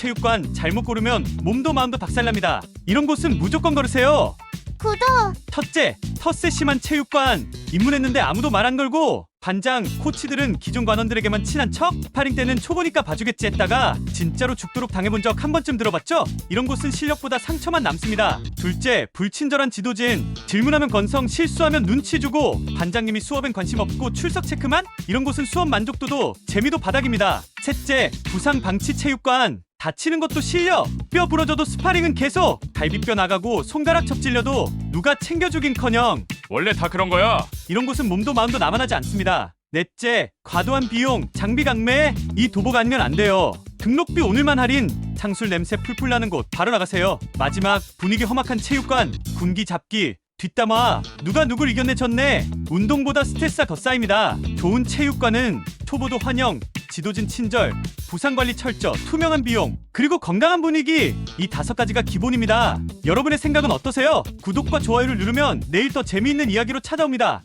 체육관 잘못 고르면 몸도 마음도 박살납니다. 이런 곳은 무조건 걸으세요. 구독! 첫째, 텃세 심한 체육관. 입문했는데 아무도 말 안 걸고 반장, 코치들은 기존 관원들에게만 친한 척? 스파링 때는 초보니까 봐주겠지 했다가 진짜로 죽도록 당해본 적 한 번쯤 들어봤죠? 이런 곳은 실력보다 상처만 남습니다. 둘째, 불친절한 지도진. 질문하면 건성, 실수하면 눈치 주고 반장님이 수업엔 관심 없고 출석 체크만? 이런 곳은 수업 만족도도 재미도 바닥입니다. 셋째, 부상 방치 체육관. 다치는 것도 실력. 뼈 부러져도 스파링은 계속. 갈비뼈 나가고 손가락 접질려도 누가 챙겨주긴커녕 원래 다 그런 거야. 이런 곳은 몸도 마음도 남아나지 않습니다. 넷째, 과도한 비용, 장비 강매. 이 도복 아니면 안 돼요. 등록비 오늘만 할인. 창술 냄새 풀풀 나는 곳 바로 나가세요. 마지막 분위기 험악한 체육관, 군기 잡기. 뒷담화 누가 누굴 이겼네 졌네 운동보다 스트레스가 더 쌓입니다 좋은 체육관은 초보도 환영 지도진 친절 부상관리 철저 투명한 비용 그리고 건강한 분위기. 이 다섯 가지가 기본입니다. 여러분의 생각은 어떠세요? 구독과 좋아요를 누르면 내일 더 재미있는 이야기로 찾아옵니다